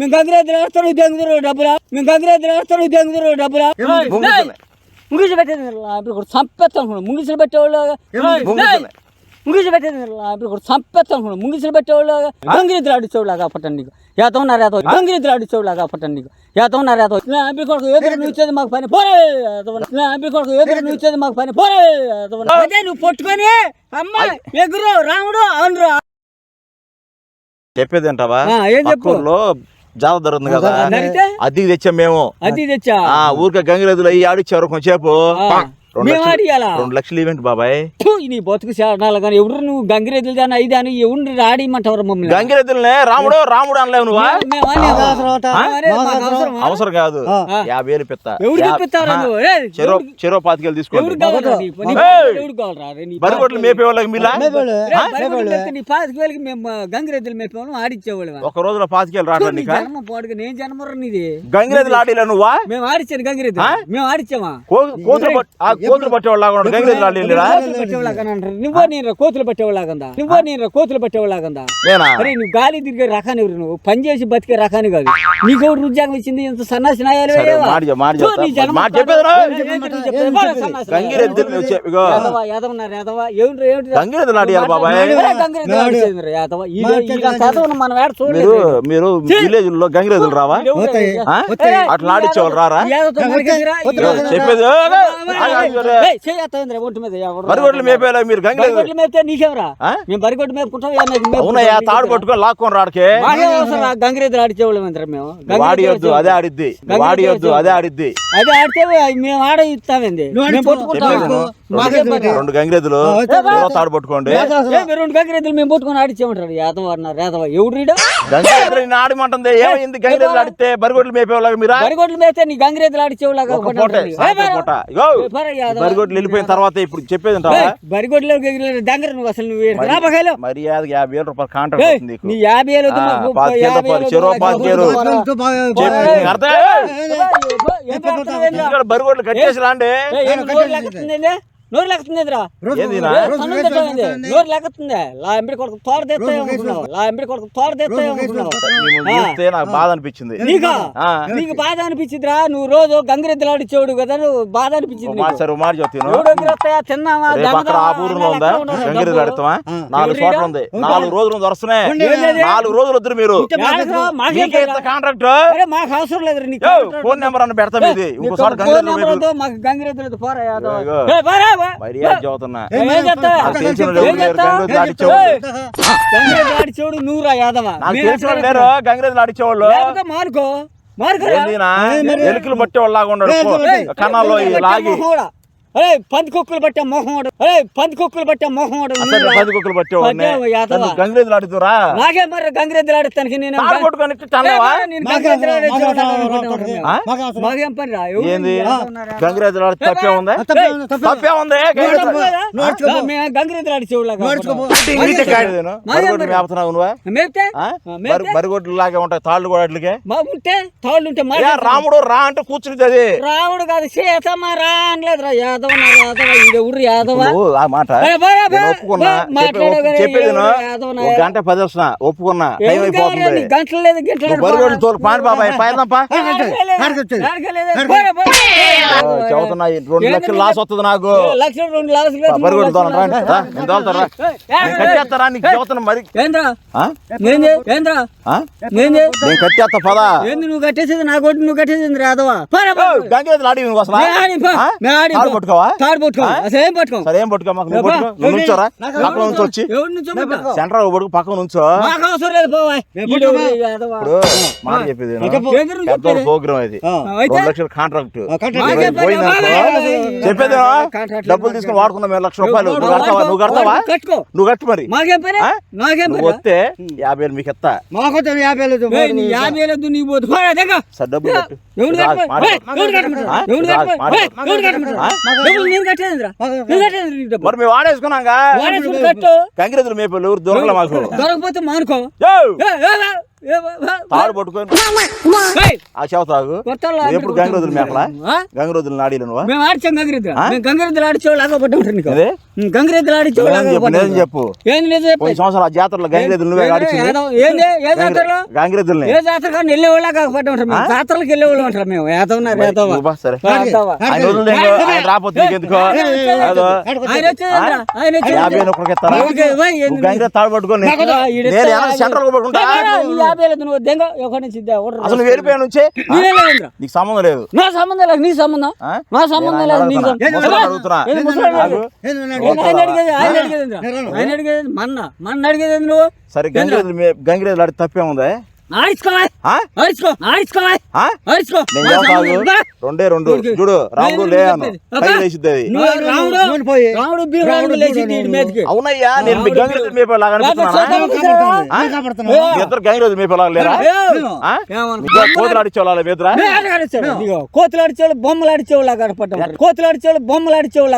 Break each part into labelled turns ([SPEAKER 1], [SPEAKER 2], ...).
[SPEAKER 1] మేము గంగిరెద్దులు వేస్తాను దెంగుదరు డబ్బులా? మేము గంగిరెద్దులు వేస్తాను దెంగుదరు డబ్బులా. ముంగిసి పెట్టేది ఇప్పుడు అనుకున్నాను ముంగిసలు పెట్టేవాళ్ళు
[SPEAKER 2] ముంగిసలే.
[SPEAKER 1] ముంగిసి పెట్టేది ఇప్పుడు అనుకున్నాను ముంగిసలు పెట్టేవాళ్ళు గంగిరెద్దులు ఆడిచేవాళ్ళగా పట్టండి నీకు? ఏత ఉన్నారు ఏత గంగిరెద్దులు ఆడిచేవాళ్ళగా పట్టండి నీకు? ఏత ఉన్నారు ఏత అబ్బి కొడుకు ఎదురు నువ్వు ఇచ్చేది మాకు పని. పోరే! అబ్బి కొడుకు ఎదురు నువ్వు ఇచ్చేది మాకు పని. పోరే! అదే నువ్వు పట్టుకొని అమ్మ ఎగురు రాముడు అవును
[SPEAKER 2] చెప్పేది ఏంటావా
[SPEAKER 1] ఆ, ఏం చెప్పు?
[SPEAKER 2] జాతర జరుగుతుంది కదా. అద్దెకి తెచ్చాం మేము.
[SPEAKER 1] అది తెచ్చా?
[SPEAKER 2] ఆ ఊరికే గంగిరెద్దులు అయ్యి ఆడిచ్చారు కొంచెంసేపు. రెండు
[SPEAKER 1] మేము
[SPEAKER 2] లక్షలు ఈవెంట్ బాబాయ్.
[SPEAKER 1] నీ బతుకు శారణాలు కానీ ఎవరు నువ్వు గంగిరెద్దులు కానీ ఐదు అని ఎవరిని రాడిమంటారు మమ్మల్ని?
[SPEAKER 2] గంగిరెద్దులనే? రాముడు రాముడు అనలేవు నువ్వా? అవసరం కాదు. యాభై వేలు పెత్త. చెరో చెరో పాతికేలు తీసుకోండి. బరిగొడ్లు మేపే వాళ్ళకి మీలా
[SPEAKER 1] నీ పాతిక వేలకి మేము గంగిరెద్దులు మేపేవాళ్ళం ఆడిచ్చేవాళ్ళం.
[SPEAKER 2] ఒక రోజులో పాతికేలు నీకా?
[SPEAKER 1] జన్మ పోడుగా నేను జన్మరా నీది.
[SPEAKER 2] గంగిరెద్దులు ఆడిలా నువ్వా?
[SPEAKER 1] మేము ఆడిచ్చాను గంగిరెద్దు మేము ఆడిచ్చామా?
[SPEAKER 2] కోతులు కోతులు
[SPEAKER 1] పట్టేవాళ్ళగా నువ్వో నేను కోతులు పట్టేవాళ్ళగా నువ్వో నేను కోతులు పట్టేవాళ్ళగా అరే నువ్వు గాలి తిరిగే రకాన్ని నువ్వు పని చేసి బతికే రకాన్ని కాదు. నీకు ఎవరు ఉద్యోగం ఇచ్చింది? ఇంత సన్నాసి నాయాలు
[SPEAKER 2] మీరు విలేజ్లో గంగిరెద్దులు రావా? అట్లా ఆడిచ్చేవాళ్ళు రారా? చెప్పేది బరిగొడ్లు మేపేలా మీరు గంగిరెద్దులు
[SPEAKER 1] బరిగొడ్లు మేపితే నీకేమరా? మేము బరిగొడ్లు మేపుకుంటాం.
[SPEAKER 2] అవునయ్యా తాడు పట్టుకొని లాక్కొని రాడకే.
[SPEAKER 1] మాకే అవసరం రా, గంగిరెద్దులు ఆడిచేవాళ్ళం అంటారు మేము.
[SPEAKER 2] నువ్వు ఆడియొద్దు అదే ఆడిద్ది. నువ్వు ఆడియొద్దు అదే ఆడిద్ది.
[SPEAKER 1] అదే ఆడితే మేము ఆడ ఇస్తామండి.
[SPEAKER 2] రెండు గంగిరెద్దులు తాడు పట్టుకోండి.
[SPEAKER 1] రెండు గంగిరెద్దులు మేము పట్టుకొని ఆడిచ్చామంటారు. యాదవ అన్నారు యాదవ ఎవడు రీడు?
[SPEAKER 2] గంగిరెద్దులు ఆడమంటుంది. ఏమైంది? గంగిరెద్దులు ఆడితే బరిగొడ్లు మేపేవాళ్ళకి మీరా?
[SPEAKER 1] బరిగొడ్లు మేస్తే నీ గంగిరెద్దులు ఆడిచేవాళ్ళగా
[SPEAKER 2] బరిగొడ్లు వెళ్ళిపోయిన తర్వాత ఇప్పుడు చెప్పేది
[SPEAKER 1] బరిగొడ్లు దగ్గర నువ్వు అసలు నువ్వు రాబకాయలు
[SPEAKER 2] మర్యాద యాభై వేల రూపాయలు కాంట్రాక్ట్
[SPEAKER 1] నీ యాభై వేలు
[SPEAKER 2] బరిగొడ్లు కట్టేసి రాండి
[SPEAKER 1] నోరు లెక్కుతుందేంది? నోరు లెక్కుతుందే? లా ఎంబడి కొడుకు తోడ తెస్తాయేమో అనుకున్నావు. లా ఎంబడి కొడుకు తోడ తెస్తాయేమో అనుకున్నావు.
[SPEAKER 2] నాకు బాధ అనిపించింది
[SPEAKER 1] నీకా
[SPEAKER 2] ఆ.
[SPEAKER 1] నీకు బాధ అనిపించిద్రా నువ్వు రోజు గంగిరెద్దులు ఆడిచేవాడు కదా నువ్వు బాధ అనిపించింది
[SPEAKER 2] సరే మాట చెప్తాను?
[SPEAKER 1] తిన్నావా
[SPEAKER 2] అక్కడ
[SPEAKER 1] దమ్ముదావా?
[SPEAKER 2] ఆపూరులో ఉందా
[SPEAKER 1] డబ్బులు?
[SPEAKER 2] ఆడతావా నాలుగు చోట్ల ఉంది నాలుగు రోజులు
[SPEAKER 1] ఏంది?
[SPEAKER 2] నాలుగు రోజులు వద్దు మీరు? కాంట్రాక్ట్
[SPEAKER 1] అరే మాకు అవసరం లేదు నీకు
[SPEAKER 2] ఫోన్ నెంబర్ అన్న పెడతాం ఇది ఇంకోసారి
[SPEAKER 1] వద్దు, మాకు గంగిరెద్దులు పోరా యాదవ్.
[SPEAKER 2] మర్యాద చదువుతున్నా. ఆడిచ్చేవాళ్ళు
[SPEAKER 1] ఏయ్, గంగిరెద్దులు ఆడిచేవాడు నువ్వురా యాదవ?
[SPEAKER 2] ఎలుకలు పట్టే వాళ్ళు లాగా. ఉన్నాడు
[SPEAKER 1] పంది
[SPEAKER 2] లాగి
[SPEAKER 1] ఏయ్ పంది కుక్కలు పట్టే మొహం. ఏయ్ పంది కుక్కలు పట్టే మొహం.
[SPEAKER 2] పది కుక్కలు
[SPEAKER 1] పట్టే
[SPEAKER 2] గంగిరెద్దులు ఆడుతురా
[SPEAKER 1] నాకే మరి గంగిరెద్దులు ఆడతానికి నేను? మాకేం పని రా?
[SPEAKER 2] ఏంది? గంగిరెద్దులు ఆడితే తప్పే ఉంది? తప్పే ఉంది? గంగిరెద్దులు కాడేదేను. బరిగొడ్లు లాగే ఉంటాయి తాళ్ళు కూడా
[SPEAKER 1] మా ఉంటే తాళ్ళు ఉంటే
[SPEAKER 2] రాముడు రా అంటే కూర్చుని అది.
[SPEAKER 1] రావుడు కాదు సీతమ్మ రా అనలేదురా యాదవ నా యాదవ ఈడెవరు యాదవ?
[SPEAKER 2] నువ్వు ఆ మాట నేను ఒప్పుకున్నా. చెప్పేది ఒక గంట పది వస్తున్నా. ఒప్పుకున్నా. టైం? అయిపోతుంది.
[SPEAKER 1] గంటలు లేదు గంటలు
[SPEAKER 2] తోలు పాని బాబాయ్. పాయదంపా చదువుతున్నా రెండు లక్షలు లాస్ వస్తుంది నాకు.
[SPEAKER 1] లక్షలు రెండు లక్షలు
[SPEAKER 2] బరిగొడ్లు తోలం నేను తోలుతారా నేను కట్టేస్తారా? నీకు చదువుతున్నా మరి.
[SPEAKER 1] ఏంద్రా?
[SPEAKER 2] నేను కట్టేస్తా పదా.
[SPEAKER 1] ఏంది నువ్వు కట్టేసేది? నా కొట్టి నువ్వు కట్టేసింది రాదవా
[SPEAKER 2] గంగేది ఆడి నువ్వు అసలు తాడు పట్టుకోవా?
[SPEAKER 1] తాడు పట్టుకో.
[SPEAKER 2] ఆ?
[SPEAKER 1] అసలు ఏం పట్టుకో?
[SPEAKER 2] సరే ఏం పట్టుకో? మాకు నువ్వు పట్టుకో. నువ్వు నుంచోరా. పక్కన నుంచి వచ్చి.
[SPEAKER 1] ఎవరి నుంచో పట్టుకో.
[SPEAKER 2] సెంటర్ పట్టుకు పక్కన నుంచో.
[SPEAKER 1] మాకు అవసరం లేదు పోవా. ఈడు యాదవ.
[SPEAKER 2] ఇప్పుడు మాట చెప్పేది? ప్రోగ్రామ్ ఇది? రెండు లక్షల కాంట్రాక్ట్ డబ్బులు తీసుకుని వాడుకున్నాం మేము లక్ష రూపాయలు. నువ్వు కడతావా? నువ్వు కడతావా? నువ్వు కట్టు మరి. నువ్వు వస్తే యాభై వేలు మీకు ఎత్తా
[SPEAKER 3] యాభై
[SPEAKER 1] నీ.
[SPEAKER 2] సార్ డబ్బులు కట్టు.
[SPEAKER 1] నేను కట్టేదిరా. నేను కట్టేది.
[SPEAKER 2] మరి మేము వాడేసుకున్నాగా
[SPEAKER 1] వాడేసుకుని కట్టు.
[SPEAKER 2] కంకిరెద్దులు మేపలు ఎవరు దొరకలే మాకు
[SPEAKER 1] దొరకపోతే మానుకో
[SPEAKER 2] తాడు పట్టుకొని. ఆ తాగు. ఎప్పుడు గంగరోజులు మేకలా? గంగరోజులు నాడీలు నువ్వు?
[SPEAKER 1] మేము ఆడిచాం గంగిరెద్దు గంగిరెద్దులు లాగా గంగిరెద్దులు
[SPEAKER 2] చెప్పు పోయిన సంవత్సరం ఆ జాతరలో గంగిరెద్దులు నువ్వే
[SPEAKER 1] ఏ జాతరలో? ఏ జాతర కానీ మేము. జాతరలకు ఉంటాం మేము.
[SPEAKER 2] సరే. ఆయన తాడు పట్టుకొని. సెంట్రల్ పట్టుకుంటా?
[SPEAKER 1] లేదు నువ్వు దెంగ ఒకటి నుంచి.
[SPEAKER 2] అసలు వెళ్ళిపోయా నుంచే. నీకు సంబంధం లేదు.
[SPEAKER 1] నా సంబంధం లేదు నీ సంబంధం? నా సంబంధం లేదు? ఏంది ఆయన అడిగేది మన్న మన్న అడిగేది నువ్వు
[SPEAKER 2] సరే గంగిరెద్దులు ఆడి తప్పే ఉందా రెండే రెండు. చూడు రాముడు లేను
[SPEAKER 1] చెప్పేది.
[SPEAKER 2] కై
[SPEAKER 1] అబ్బా.
[SPEAKER 2] వేసిద్ది అది
[SPEAKER 1] నువ్వు రాముడు రాముడు బీరాముడు లేచి వీడి మీదకి.
[SPEAKER 2] అవునయ్యా నేను మీ ఇద్దరు గంగిరెద్దు మేపేలాగా లేరా? ఆ?
[SPEAKER 1] ఏమన్నా?
[SPEAKER 2] మీ ఇద్దరు కోతులు ఆడిచ్చోళ్ళ మీదరా?
[SPEAKER 1] కోతులు ఆడిచేవాళ్ళు బొమ్మలు ఆడిచేవాళ్ళు గడపడ్డం కోతులు ఆడిచేవాళ్ళు బొమ్మలు ఆడిచేవాళ్ళు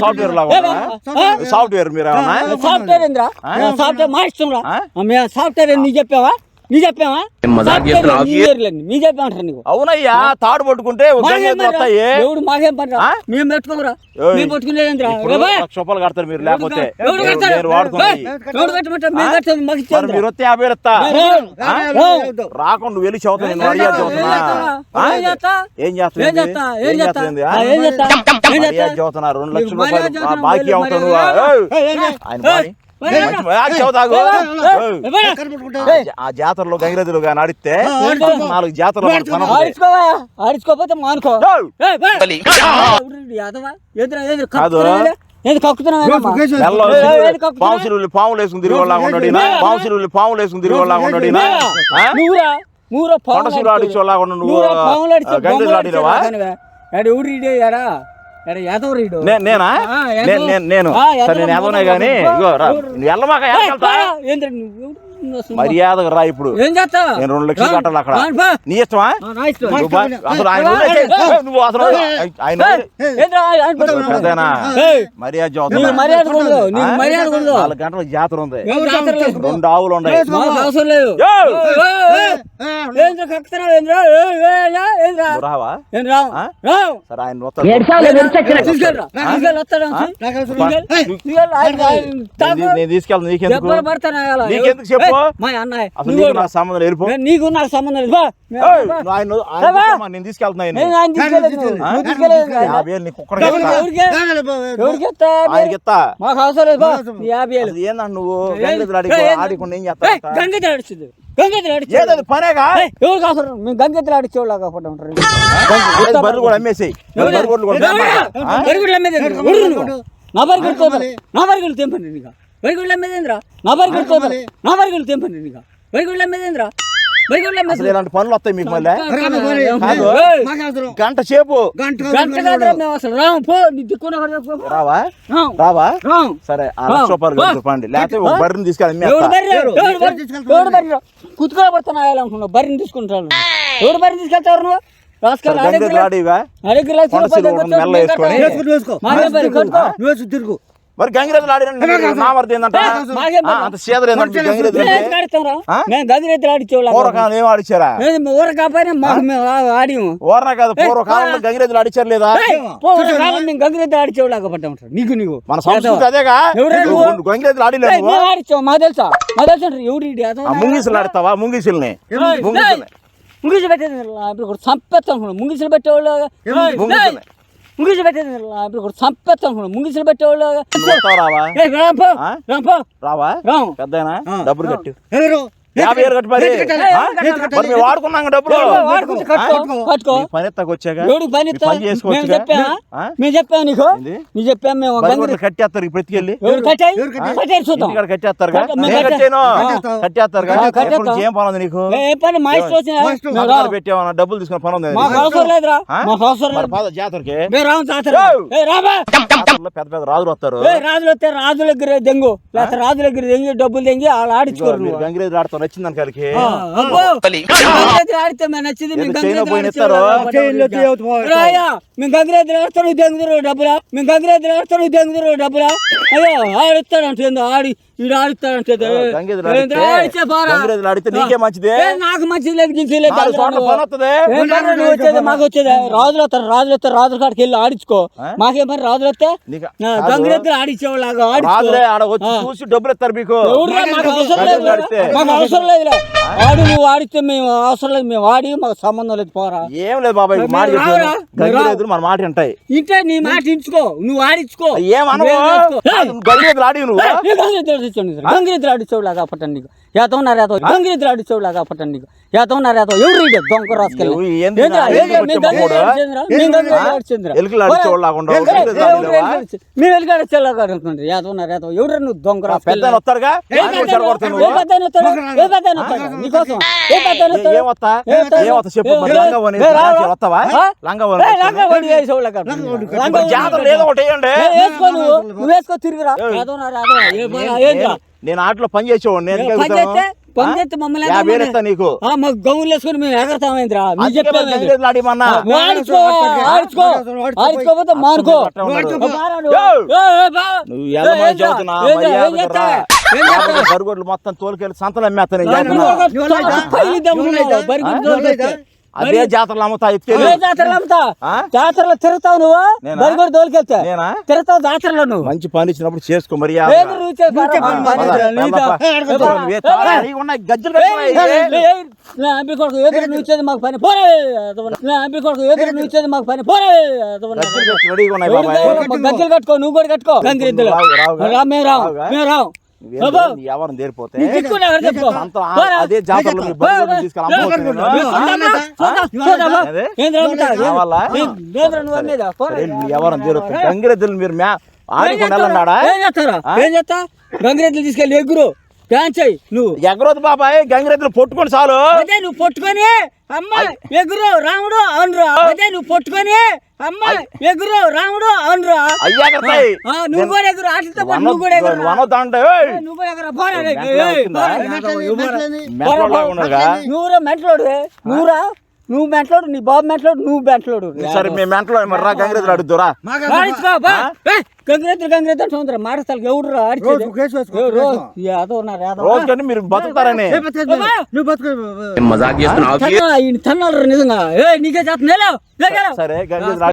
[SPEAKER 2] సాఫ్ట్వేర్ లాగా ఉన్నారా? సాఫ్ట్వేర్ మీరు
[SPEAKER 1] సాఫ్ట్వేర్ సాఫ్ట్వేర్ మా ఇష్టం రా.
[SPEAKER 2] ఆ?
[SPEAKER 1] మేము సాఫ్ట్వేర్ అని నీ చెప్పావా నీ చెప్పావా. మీ చెప్పామంటారు నీకు
[SPEAKER 2] అవునయ్యా తాడు పట్టుకుంటే
[SPEAKER 1] మాకేం పని ఎవడు మాకేం? మేము పెట్టుకోరా. మేము
[SPEAKER 2] లక్ష రూపాయలు కడతారు మీరు లేకపోతే మరి వస్తే యాభై. రాకుండా వెళ్ళి? చదువుతున్నా
[SPEAKER 1] ఏం చేస్తా?
[SPEAKER 2] చేస్తా రెండు లక్షల రూపాయలు బాకీ
[SPEAKER 1] ఏయ్.
[SPEAKER 2] ఆయన ఆ, జాతరలో గంగిరెద్దులు కానీ ఆడితే నాలుగు జాతరలు
[SPEAKER 1] ఆడించుకోకపోతే మానుకో.
[SPEAKER 2] కాదు. పాములు వేసుకుని తిరిగి వాళ్ళ ఉన్నాడు ఈయన. పాము సిరువులు పాములు వేసుకుని తిరిగి వాళ్ళ ఉన్నాడు ఈయన. ఆ?
[SPEAKER 1] నువ్వురా నువ్వురా
[SPEAKER 2] కొండ
[SPEAKER 1] పాములు
[SPEAKER 2] సిరువులు
[SPEAKER 1] ఆడితే-
[SPEAKER 2] ఆడిచ్చోళ్ళగా ఉన్నాడు నువ్వు?
[SPEAKER 1] నువ్వురా పాములు ఆడితే
[SPEAKER 2] ఆ, గంగిరెద్దులు
[SPEAKER 1] బొమ్మలు
[SPEAKER 2] ఆడినవా? నేనా? నేను. నేను-
[SPEAKER 1] యాదవ
[SPEAKER 2] కానీ? నువ్వు? వెళ్ళమాక మర్యాదగా రా ఇప్పుడు
[SPEAKER 1] ఏం చేస్తావా
[SPEAKER 2] నేను రెండు లక్షలు కట్టాలి అక్కడ. నీ ఇష్టమా అసలు ఆయన నువ్వు అసలు ఆయన. పెద్దనా? మర్యాద.
[SPEAKER 1] మర్యాద? మర్యాద
[SPEAKER 2] నాలుగు గంటల జాతర ఉంది. రెండు ఆవులు ఉన్నాయి
[SPEAKER 1] అవసరం లేదు
[SPEAKER 2] రావా సరే ఆయన నేను. నీకెందుకు చెప్పు?
[SPEAKER 1] మా అన్నయ్య
[SPEAKER 2] అసలు నా సంబంధం లేదు.
[SPEAKER 1] నీకు నాకు సంబంధం లేదు
[SPEAKER 2] ఆయన నేను తీసుకెళ్తున్నా ఆయన్ని.
[SPEAKER 1] నేను ఆయన తీసుకెళ్ళలేదు. నువ్వు.
[SPEAKER 2] ఆ?
[SPEAKER 1] నువ్వు తీసుకెళ్ళలేదు కదా.
[SPEAKER 2] యాభై వేలు నీకు ఒక్కడికే
[SPEAKER 1] ఎవరికి-
[SPEAKER 2] ఇస్తా.
[SPEAKER 1] ఎవరికి? ఎవరికి ఇస్తా?
[SPEAKER 2] ఆయనకి ఇస్తా
[SPEAKER 1] మాకు అవసరం లేదు యాభై
[SPEAKER 2] నువ్వు? ఆడికుండా ఏం
[SPEAKER 1] ఆడిచేవాళ్ళ కాకుండా ఉంటారు.
[SPEAKER 2] బర్రెలు కూడా అమ్మేసేయి. బర్రెలు కూడా.
[SPEAKER 1] నా బరిగుడ్లు తెంపండి. నా బరిగుడ్లు తెంపండి నీకు. బరిగుడ్ల మీద ఏంద్రా? నా బరిగుడ్లు తెంపండి. నా బరిగుడ్లు తెంపండి నీకు. బరిగుడ్ల మీద
[SPEAKER 2] ఇలాంటి పనులు వస్తాయి మీకు మళ్ళీ కాదు. గంట సేపు
[SPEAKER 1] గంట కాదురా మేము అసలు రాము పో నీ దిక్కున ఒకటి చెప్పు, పో.
[SPEAKER 2] రావా
[SPEAKER 1] రాము.
[SPEAKER 2] రావా
[SPEAKER 1] రాము.
[SPEAKER 2] సరే ఆ లక్ష రూపాయలు లేకపోతే ఒక బర్రెని తీసుకెళ్ళి
[SPEAKER 1] ఎవడు
[SPEAKER 2] అమ్మేస్తా.
[SPEAKER 1] బర్రె? ఎవడు బర్రె? ఎవడు బర్రె? కుతుకులో పడుతున్నా అనుకున్నావు బర్రెని తీసుకుంటాను ఎవడు బర్రెని తీసుకెళ్తావు నువ్వు రాసుకెళ్ళి
[SPEAKER 2] సరే, గంగెద్దులు ఆడిగా
[SPEAKER 1] అడిగి
[SPEAKER 2] కొండ సిలువ ఒకటి మెల్ల వేసుకొని.
[SPEAKER 1] కట్టుకో
[SPEAKER 2] మరి గంగిరెద్దులు ఆడిన నామర్ది ఏందంట?
[SPEAKER 1] మాకేం
[SPEAKER 2] ఆ, అంత సీదలు ఏందంట గంగిరెద్దులు అంటే? ఆ?
[SPEAKER 1] మేము గదిరెత్తులు ఆడిచేవాళ్ళం.
[SPEAKER 2] పూర్వకాలం ఏం ఆడిచారా
[SPEAKER 1] ఊర కాకపోయినా మాకు మేము ఆ- ఆడిము.
[SPEAKER 2] ఓరనా కాదు పూర్వకాలంలో గంగిరెద్దులు ఆడిచారు లేదా?
[SPEAKER 1] పూర్వకాలం మేము గంగిరెత్తులు ఆడిచేవాళ్ళ పట్టాం నీకు నీకు.
[SPEAKER 2] మన సంస్కృతి అదేగా?
[SPEAKER 1] ఎవరు
[SPEAKER 2] నువ్వు గంగిరెద్దులు ఆడిలే
[SPEAKER 1] ఏయ్,
[SPEAKER 2] నువ్వు
[SPEAKER 1] మేము ఆడిచాం మా తెలుసా? మా తెలుసా ఎవడు ఈడు? అదో
[SPEAKER 2] ఆ ముంగిసులు ఆడతావా? ముంగిసుల్ని? ముంగిసుల్ని.
[SPEAKER 1] ముంగిసి పెట్టేది ఇప్పుడు కూడా చంపేస్తాం అనుకున్నాం ముంగిసలు పెట్టేవాళ్ళు
[SPEAKER 2] ముంగిసుల్ని
[SPEAKER 1] ముంగిసి పెట్టేది ఇప్పుడు కూడా అనుకున్నాం ముంగిసలు పెట్టేవాళ్ళు
[SPEAKER 2] రావా? రావా?
[SPEAKER 1] రాం
[SPEAKER 2] పెద్దనా డబ్బులు కట్టు. యాభై ఏళ్ళు కట్టు మరి మేము వాడుకున్నాం డబ్బులు
[SPEAKER 1] కట్టుకో.
[SPEAKER 2] పని ఎత్తాక వచ్చాక?
[SPEAKER 1] పని? మేము చెప్పామా?
[SPEAKER 2] ఆ?
[SPEAKER 1] మేము చెప్పాము నీకు?
[SPEAKER 2] ఏంది?
[SPEAKER 1] నీ చెప్పాము మేము
[SPEAKER 2] కట్టేస్తారు ఇప్పుడు ఎత్తుకెళ్ళి
[SPEAKER 1] ఎవరు కట్టాయి? కట్టాయి? చూద్దాం.
[SPEAKER 2] ఇంటికాడ కట్టేస్తారుగా?
[SPEAKER 1] కట్ట- మేము
[SPEAKER 2] నేను
[SPEAKER 1] కట్టే-
[SPEAKER 2] కట్టాను?
[SPEAKER 1] కట్టేస్తాం.
[SPEAKER 2] కట్టేస్తారుగా?
[SPEAKER 1] ఆ, కట్టేస్తాం.
[SPEAKER 2] ఎప్పటి నుంచి ఏం పని ఉంది నీకు?
[SPEAKER 1] పని? మా ఇష్టం.
[SPEAKER 2] పెట్టావన్నా డబ్బులు తీసుకున్న పని ఉంది
[SPEAKER 1] మాకు అవసరం లేదురా? మాకు అవసరం లేదు.
[SPEAKER 2] పాద జాతరకి. పెద్ద పెద్ద రాజులు వస్తారు.
[SPEAKER 1] ఏ రాజులు వస్తే రాజుల దగ్గర దెంగు. లేకపోతే రాజుల దగ్గర దెంగి డబ్బులు దెంగి వాళ్ళు ఆడించుకోరు
[SPEAKER 2] మీరు
[SPEAKER 1] నువ్వు.
[SPEAKER 2] గంగిరెద్దులు ఆడతారు
[SPEAKER 1] అబ్బో, గంగిరెద్దులు ఆడితే నచ్చింది మేము గంగిరెద్దులు ఆడతాను దెంగుదరు డబ్బులా? మేము గంగిరెద్దులు ఆడతాను దెంగుదరు డబ్బులా? అయ్యో ఆడిస్తాడంటే ఏందో ఆడి ఈడు.
[SPEAKER 2] గంగిరెద్దులు ఆడితే నీకే మంచిదే.
[SPEAKER 1] ఏ, నాకు మంచిది లేదు మాకు వచ్చేది. రాజులు వస్తారు రాజులు వస్తారు రాజుల కాడికి వెళ్ళి ఆడించుకో? మాకేం పని రాజులు వస్తే గంగిరెద్దులు
[SPEAKER 2] రాదులే ఆడ వచ్చి చూసి డబ్బులు ఇస్తారు మాకు.
[SPEAKER 1] అవసరం లేదు
[SPEAKER 2] గంగిరెద్దులు ఆడితే
[SPEAKER 1] మాకు అవసరం లేదు ఆడు నువ్వు ఆడితే మేము అవసరం లేదు. మేము ఆడి మాకు సంబంధం లేదు పోరా.
[SPEAKER 2] ఏం లేదు బాబాయ్ మాట మన మాట వింటాయి.
[SPEAKER 1] ఇంటే నీ మాట ఇంచుకో నువ్వు ఆడించుకో
[SPEAKER 2] ఆడి నువ్వు?
[SPEAKER 1] పట్టండి నీకు ఏతో పట్టండి నీకు. ఏతో ఎవరు దొంగ రాసుకెళ్ళి.
[SPEAKER 2] ఏంది నా
[SPEAKER 1] నువ్వు
[SPEAKER 2] పెద్ద
[SPEAKER 1] ఏ వస్తాడు? ఏం వస్తాడు? ఏం
[SPEAKER 2] ఏ-
[SPEAKER 1] ఏ తిరుగురా?
[SPEAKER 2] నేను- ఆటలో పని చేసేవాడు నేను
[SPEAKER 1] ఏ,
[SPEAKER 2] ఎందుకు
[SPEAKER 1] పని
[SPEAKER 2] ఎగురుతాను?
[SPEAKER 1] చేస్తే పని చేస్తే మమ్మల్ని
[SPEAKER 2] నీకు.
[SPEAKER 1] ఆ, మాకు గౌన్లు వేసుకొని మేము ఎగరతామేంద్రా ఆడుకోపోతే నువ్వు.
[SPEAKER 2] బరుగొడ్లు మొత్తం తోలుకెళ్ళి సంతలు అమ్మేస్తాను. అదే జాతరలో అమ్ముతా
[SPEAKER 1] జాతరలో అమ్ముతా? జాతరలో తిరుగుతావు నువ్వు?
[SPEAKER 2] నేనా?
[SPEAKER 1] బరిగొడ్డు దోలుకెళ్తే
[SPEAKER 2] నేనా?
[SPEAKER 1] తిరుగుతావు జాతరలో నువ్వు.
[SPEAKER 2] మంచి పని ఇచ్చినప్పుడు చేసుకో మరి. గజ్జలు
[SPEAKER 1] మాకు పని. పోరే మాకు పని. పోరే గజ్జలు కట్టుకో నువ్వు కూడా కట్టుకో. మేము రావు? మేము రావు.
[SPEAKER 2] ఎవరిని
[SPEAKER 1] పోరా.
[SPEAKER 2] అదే జాతరలో ఎవరిని గంగిరెద్దులు మీరు మ్యా
[SPEAKER 1] ఏం
[SPEAKER 2] ఆడుకుండా
[SPEAKER 1] చేస్తారా?
[SPEAKER 2] వెళ్ళన్నాడా
[SPEAKER 1] ఏం చేస్తారా?
[SPEAKER 2] ఆ?
[SPEAKER 1] ఏం చేస్తా గంగిరెద్దులు తీసుకెళ్ళి ఎగురు. అయ్యి నువ్వు.
[SPEAKER 2] ఎగరోదు బాబాయ్ గంగిరెద్దులు పొట్టుకొని చాలు.
[SPEAKER 1] అదే నువ్వు పట్టుకొని అమ్మ ఎగురు రాముడు అవునురా. అదే నువ్వు పట్టుకొని అమ్మ ఎగురు రాముడు అవునురా.
[SPEAKER 2] అయ్యా కడతాయి
[SPEAKER 1] నువ్వు కూడా ఎగురు ఆటలతో పాటు నువ్వు కూడా ఎగురు! నువ్వు ఎగురు. నువ్వురా మెంటలోడు. నువ్వురా. నువ్వు మెంటలోడు నీ బాబు మెంటలోడు నువ్వు మెంటలోడు.
[SPEAKER 2] సరే మేము మెంటలో మరి రా గంగిరెద్దులు అడుగుతురా
[SPEAKER 1] గంగిరెద్దులు గంగిరెద్దులు అంటున్నారు మాటస్థలకి ఎవడు
[SPEAKER 2] కానీ మీరు బతుకుతారని.
[SPEAKER 3] నువ్వు బతుకు
[SPEAKER 1] తన్నాడు నిజంగా. ఏ నీకే చేస్తున్నా
[SPEAKER 2] సరే గంగిరెద్దులు